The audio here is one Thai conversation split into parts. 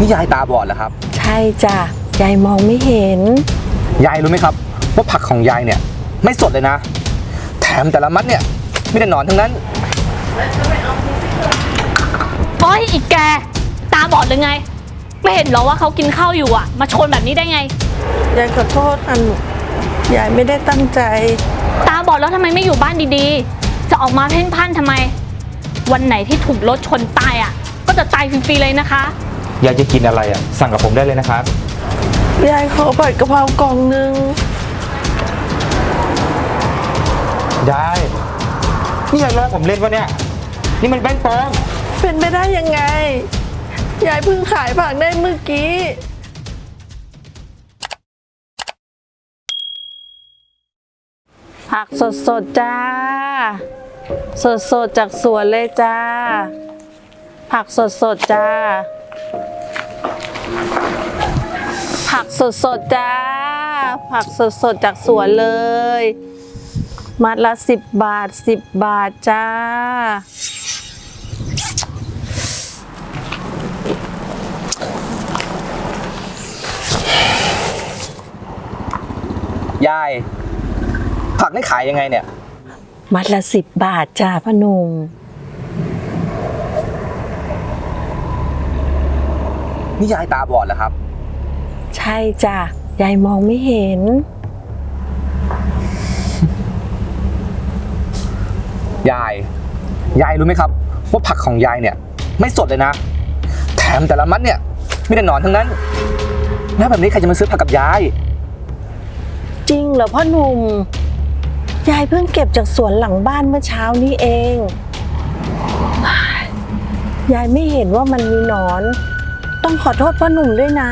นี่ยายตาบอดเหรอครับ ใช่จ้ะยายมองไม่เห็น ยายรู้ไหมครับ ว่าผักของยายเนี่ย ไม่สดเลยนะ แถมแต่ละมัดเนี่ยมีแต่หนอนทั้งนั้น โอ้ยอีกแก ตาบอดหรือไง ไม่เห็นเหรอว่าเขากินข้าวอยู่อะ มาชนแบบนี้ได้ไง ยายขอโทษค่ะลูกยายไม่ได้ตั้งใจ ตาบอดแล้วทำไมไม่อยู่บ้านดีๆ จะออกมาเพ่นพ่านทำไม วันไหนที่ถูกรถชนตายอะ ก็จะตายฟรีๆเลยนะคะอ ยากจะกินอะไรอะ สั่งกับผมได้เลยนะครับ ยายขอผัดกะเพรากล่องหนึงได้นี่ยายล้อผมเล่นวะเนี่ย นี่มันแบงค์ปลอมเป็นไปได้ยังไง ยายเพิ่งขายผักได้เมื่อกี้ ผักสดสดๆจ้าสดสดๆจากสวนเลยจ้า ผักสดสดๆจ้า ผักสดสดๆจ้า ผักสดสดๆจากสวนเลย มัดละสิบบาทสิบบาทจ้า ยาย ผักนี่ขายยังไงเนี่ย มัดละสิบบาทจ้าพ่อหนุ่ม นี่ยายตาบอดเหรอครับ ใช่จ้ะยายมองไม่เห็น ยาย ยายรู้ไหมครับ ว่าผักของยายเนี่ย ไม่สดเลยนะ แถมแต่ละมัดเนี่ยมีแต่หนอนทั้งนั้นแล้วแบบนี้ใครจะมาซื้อผักกับยาย จริงเหรอพ่อหนุ่มยายเพิ่งเก็บจากสวนหลังบ้านเมื่อเช้านี้เอง ยายไม่เห็นว่ามันมีหนอน ต้องขอโทษพ่อหนุ่มด้วยนะ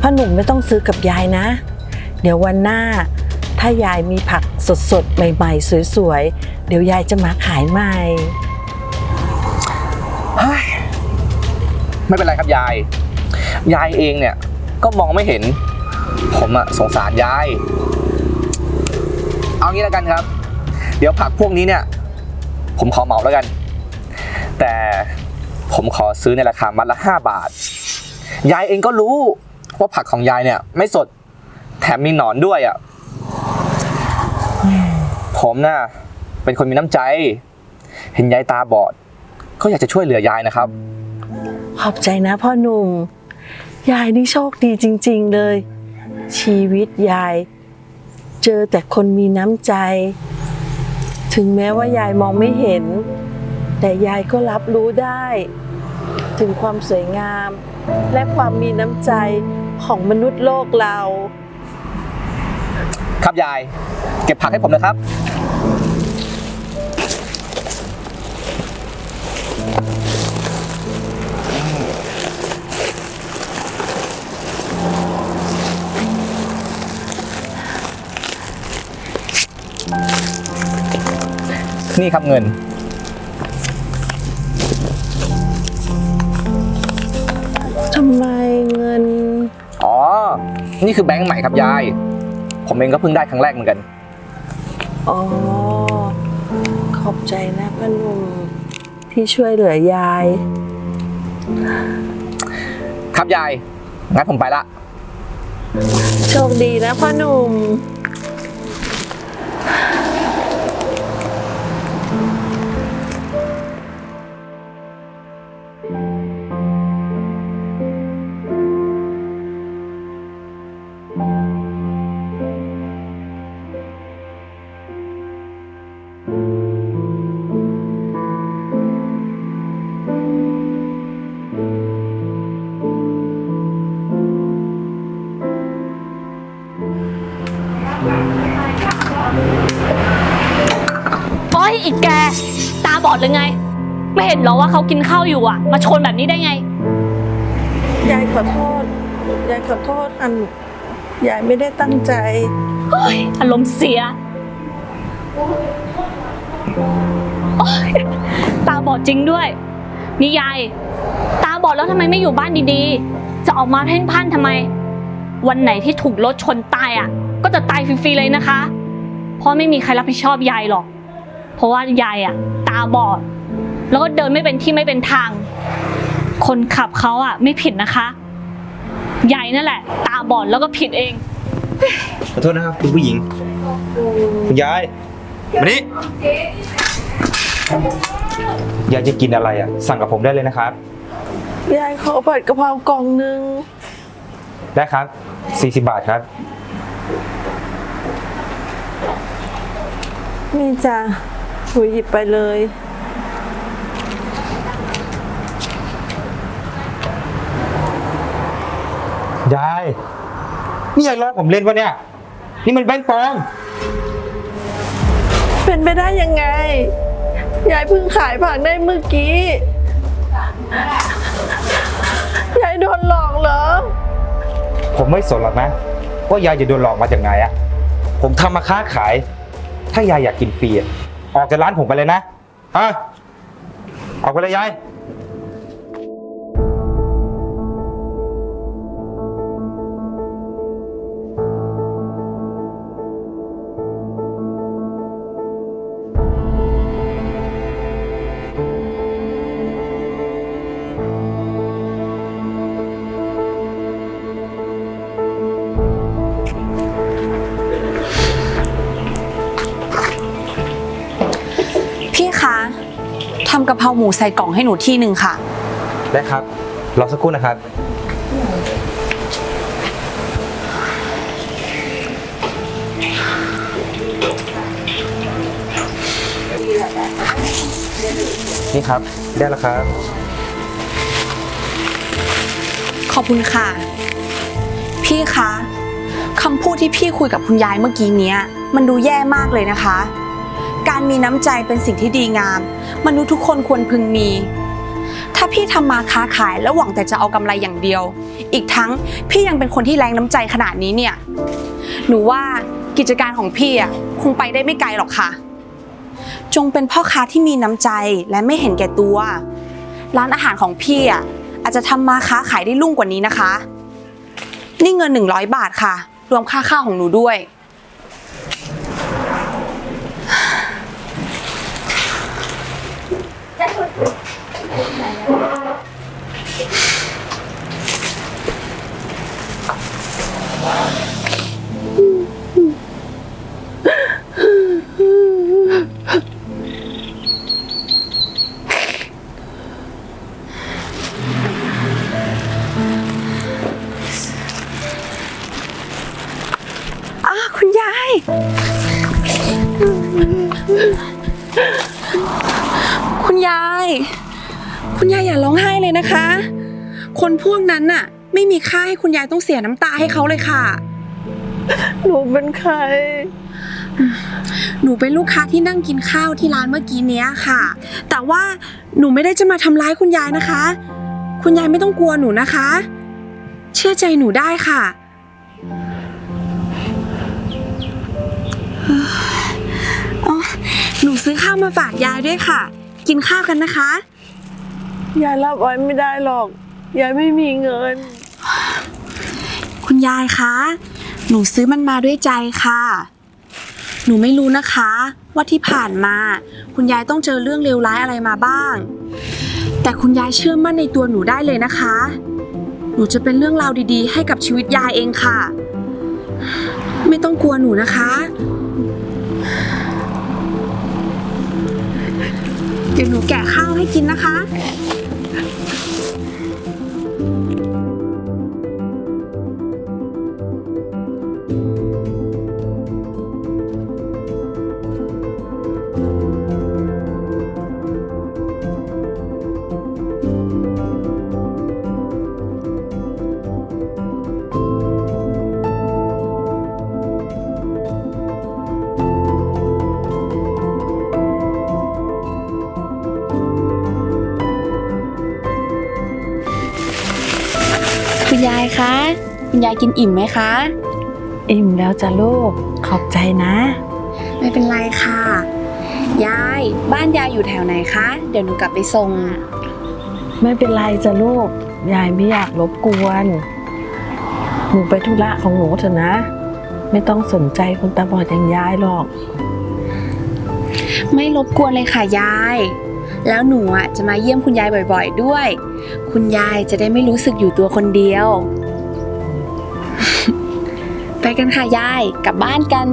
พ่อหนุ่มไม่ต้องซื้อกับยายนะ เดี๋ยววันหน้า ถ้ายายมีผักสดๆ ใหม่ๆ สวยๆ เดี๋ยวยายจะมาขายใหม่ เฮ้ยไม่เป็นไรครับยาย ยายเองเนี่ย ก็มองไม่เห็น ผมอะสงสารยาย เอางี้แล้วกันครับ เดี๋ยวผักพวกนี้เนี่ย ผมขอเหมาแล้วกัน แต่ ผมขอซื้อในราคามัดละ 5 บาท ยายเองก็รู้ว่าผักของยายเนี่ย ไม่สด แถมมีหนอนด้วยอะ่ะ ผมน่ะเป็นคนมีน้ำใจ เห็นยายตาบอด ก็อยากจะช่วยเหลือยายนะครับ ขอบใจนะพ่อหนุ่ม ยายนี่โชคดีจริง ๆเลย ชีวิตยาย เจอแต่คนมีน้ำใจ ถึงแม้ว่ายายมองไม่เห็น แต่ยายก็รับรู้ได้ ถึงความสวยงาม และความมีน้ำใจของมนุษย์โลกเรา ครับยาย เก็บผักให้ผมนะครับ นี่ครับเงิน นี่คือแบงค์ใหม่ครับยาย ผมเองก็เพิ่งได้ครั้งแรกเหมือนกัน อ๋อ ขอบใจนะพ่อหนุ่มที่ช่วยเหลือยาย ครับยาย งั้นผมไปละ โชคดีนะพ่อหนุ่ม ดหรือไง ไม่เห็นเหรอว่าเขากินข้าวอยู่อะ มาชนแบบนี้ได้ไง ยายขอโทษ ยายขอโทษค่ะลูกยายไม่ได้ตั้งใจ เฮ้ยอารมณ์เสียโอ๊ยตาบอดจริงด้วย นี่ยาย ตาบอดแล้วทำไมไม่อยู่บ้านดีๆ จะออกมาเพ่นพ่านทำไม วันไหนที่ถูกรถชนตายอะ ก็จะตายฟรีๆเลยนะคะ เพราะไม่มีใครรับผิดชอบยายหรอก เพราะว่ายายอะตาบอด แล้วก็เดินไม่เป็นที่ไม่เป็นทาง คนขับเขาอะไม่ผิดนะคะยายนั่นแหละ ตาบอดแล้วก็ผิดเอง ขอโทษนะครับคุณผู้หญิง คุณยายมานี่ยายจะกินอะไรอะ สั่งกับผมได้เลยนะครับ ยายขอผัดกะเพรากล่องหนึ่งได้ครับ 40 บาทครับ นี่จ้ะ หนูหยิบไปเลย ยาย นี่ยายล้อผมเล่นวะเนี่ย นี่มันแบงค์ปลอม เป็นไปได้ยังไง ยายเพิ่งขายผักได้เมื่อกี้ ยายโดนหลอกเหรอ ผมไม่สนหรอกนะ ว่ายายจะโดนหลอกมาจากไหนอะผมทำมาค้าขาย ถ้ายายอยากกินฟรีอะ ออกจากร้านผมไปเลยนะฮะออกไปเลยยายะเพราหมูใส่กล่องให้หนูที่หนึ่งค่ะ ได้ครับ รอสักครู่นะครับ นี่ครับ ได้แล้วครับ ขอบคุณค่ะ พี่คะคำพูดที่พี่คุยกับคุณยายเมื่อกี้เนี้ย มันดูแย่มากเลยนะคะ การมีน้ำใจเป็นสิ่งที่ดีงาม มนุษย์ทุกคนควรพึงมี ถ้าพี่ทำมาค้าขายแล้วหวังแต่จะเอากำไรอย่างเดียว อีกทั้งพี่ยังเป็นคนที่แรงน้ำใจขนาดนี้เนี่ย หนูว่ากิจการของพี่อะคงไปได้ไม่ไกลหรอกค่ะ จงเป็นพ่อค้าที่มีน้ำใจและไม่เห็นแก่ตัว ร้านอาหารของพี่อะอาจจะทำมาค้าขายได้รุ่งกว่านี้นะคะ นี่เงิน 100 บาทค่ะ รวมค่าข้าวของหนูด้วย อ้าคุณยาย คุณยาย คุณยายอย่าร้องไห้เลยนะคะ คนพวกนั้นน่ะ ไม่มีค่าให้คุณยายต้องเสียน้ำตาให้เขาเลยค่ะ หนูเป็นใคร หนูเป็นลูกค้าที่นั่งกินข้าวที่ร้านเมื่อกี้เนี้ยค่ะ แต่ว่าหนูไม่ได้จะมาทำร้ายคุณยายนะคะ คุณยายไม่ต้องกลัวหนูนะคะ เชื่อใจหนูได้ค่ะอ๋อหนูซื้อข้าวมาฝากยายด้วยค่ะ กินข้าวกันนะคะ ยายรับไว้ไม่ได้หรอก ยายไม่มีเงิน คุณยายคะ หนูซื้อมันมาด้วยใจค่ะ หนูไม่รู้นะคะ ว่าที่ผ่านมา คุณยายต้องเจอเรื่องเลวร้ายอะไรมาบ้าง แต่คุณยายเชื่อมั่นในตัวหนูได้เลยนะคะ หนูจะเป็นเรื่องราวดีๆ ให้กับชีวิตยายเองค่ะ ไม่ต้องกลัวหนูนะคะ แกะข้าวให้กินนะคะ คุณยายคะ คุณยายกินอิ่มไหมคะ อิ่มแล้วจ้ะลูก ขอบใจนะ ไม่เป็นไรค่ะ ยาย บ้านยายอยู่แถวไหนคะ เดี๋ยวหนูกลับไปส่ง ไม่เป็นไรจ้ะลูก ยายไม่อยากรบกวน หนูไปธุระของหนูเถอะนะ ไม่ต้องสนใจคนตาบอดอย่างยายหรอก ไม่รบกวนเลยค่ะยาย แล้วหนูอะจะมาเยี่ยมคุณยายบ่อย ๆ ด้วย คุณยายจะได้ไม่รู้สึกอยู่ตัวคนเดียว ไปกันค่ะยาย กลับบ้านกัน